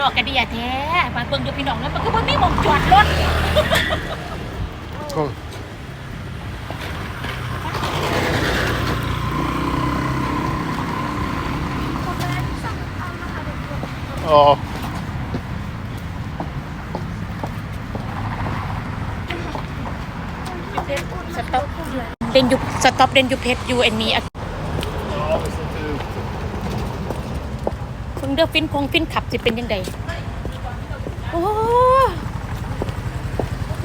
ดอกกระเดียแท้มาเบิ่งดูพี่น้องแล้วมันก็บ่มีหมองจอดรถ Kom. Ja. สต็อปเล่นอยู่สต็อปเล่นอยู่เพชรอยู่แอนมี งเด้อฟินคงฟินขับสิเป็นยังไงโอ้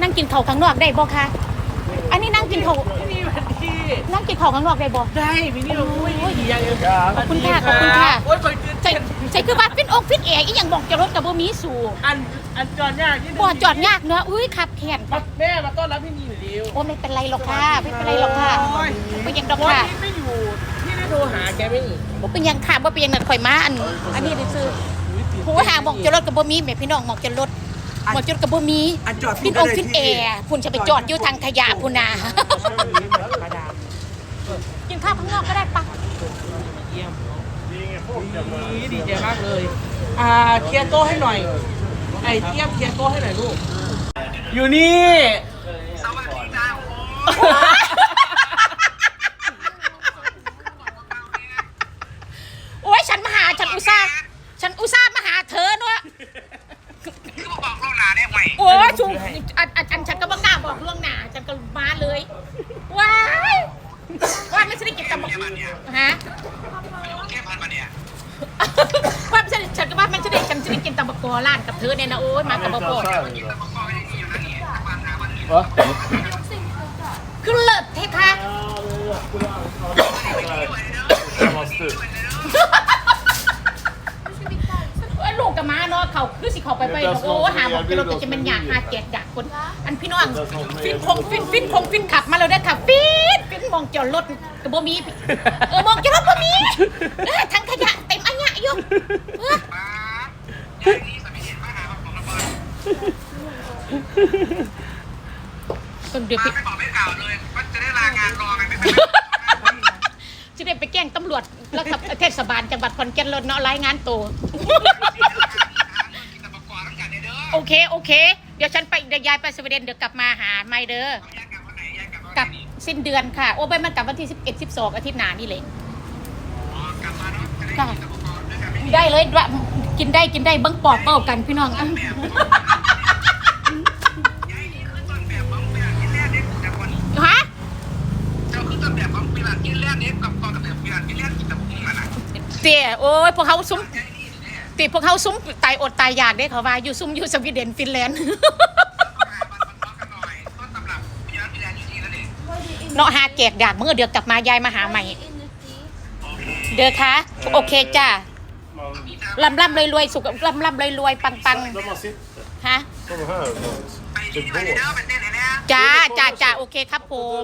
นั่งกินข้าวข้างนอกได้บ่คะอันนี้นั่งกินข้าวนี่วันที่นั่งกินข้าวข้างนอกได้บ่ได้มินี่เราคุยดีอย่างเดียวขอบคุณค่ะขอบคุณค่ะโอ้ยคอยตื่นใช่เต้นใช่คือว่าฟินอกฟินแอร์อีหยังบอกจะรถกับบ่มีสู่อันอันจอดยากที่บ่จอดยากเนอะอุ้ยขับแขนแม่มาต้อนรับพี่นีหน่อยเดียวโอ้ไม่เป็นไรหรอกค่ะไม่เป็นไรหรอกค่ะโอ้ยเป็นหยังดอกวันค่ะนี้ไม่อยู่พี่ได้ โทรหาแกไหมอีกบ่เป็นหยังค่ะบ่เป็นหยังนั่นข่อยมาอันอันนี้ได้ซื้อผู้หาบอกจะรถกับบ่มีแม่พี่น้องบอกจะรถบอกจะรถกับบ่มีอันจอดฟินอกฟินแอร์พุ่นจะไปจอดอยู่ทางขยะพุ่นน่ะมาดามกินข้าวข้างนอกก็ได้ปะเยี่ยมดีดีใจมากเลย อ่าเคลียร์โต๊ะให้หน่อย ไอ้เทียบเคลียร์โต๊ะให้หน่อยลูก อยู่นี่โอ้ยฉันมาหาฉันอุตส่าห์ฉันอุตส่าห์มาหาเธอเนาะ คือบอกล่วงหน้าได้ไหม โอ้ยชูอันอันอันฉันก็บ่กล้าบอกล่วงหน้าฉันก็มาเลยว้ายว่าไม่ใช่ได้กินตำบักฮะ แค่พันมาเนี่ย ว่าไม่ใช่ฉันก็ว่ามันจะ ได้ฉันจะได้กินตำบักกอร้านกับเธอเนี่ยนะโอ้ยมากับบ่บอก Så här då. บอกก็ยังมีอยู่นั่นนี่วันหน้าวันนี้ Va? คือเลิศเทคะ Måste ut. เอ้ยลูกกับม้าเนาะเขาคือสิเขาไปไปเนาะโอ้หาบอกกิโลก็จะเป็นอยากหาแจกอยากคน อันพี่น้องฟินคงฟินฟินคงฟินขับมาแล้วได้อค่ะฟินฟินมองจอดรถกับบ่มีเออมองจอดรถบ่มีเออทั้งขยะเต็มอันยะอยู่เออ ป้าใหญ่นี่สมัยเห็นมาหาของระเบิด ต้นเดือนป้าพี่ไม่บอกไม่กล่าวเลยว่าจะได้ลางานรอกันไม่เป็นจะได้ไปแกล้งตำรวจแล้วกับเทศบาลจังหวัดขอนแก่นรถเนาะรายงานตัวกินแต่ประกอบต้องการเด้อโอเคโอเค เดี๋ยวฉันไปเดี๋ยวยายไปสวีเดนเดี๋ยวกลับมาหาไม่เด้อแยกกันวันไหนแยกกันวันกลับไหนสิ้นเดือนค่ะ โอ้ไปมันกลับวันที่ 11 12 อาทิตย์หน้านี่เลยกลับมาเนาะจะได้กินแต่ประกอบด้วยกันไม่ได้เลยด้วยกินได้กินได้เบิ้งปอดเป้ากันพี่น้องอะ ใหญ่นี่คือต้นแบบของปีหลังกินแรกเด็กแต่คน ฮะ เจ้าคือต้นแบบของปีหลังกิ นแรกเด็กกับกองกับแบบปีหลังกินแรกกินแต่พุ่งมันอะเตี๋ยโอ้ยพวกเขาซุ้มใหญ่นี่เนี่ยติพวกเขาซุ้มตายอดตายอยากได้เขาว่าอยู่ซุ้มอยู่สวีเดนฟินแลนด์มันมันกันหน่อยต้นตำรับปีหลังปีหลังอยู่ที่นั่นเองเนาะหาแจกอยากเมื่อเดี๋ยวกลับมายายมาหาใหม่ เด้อคะโอเคจ้า Man, ลำลำรวยรวยๆสุขลำลำรวยรวยปังปัง där man sitter. ฮะ Såna här. ไปที่ไหนเด้อไปเต้นไหนเนี่ยจ้าจ้าจ้าโอเคครับผม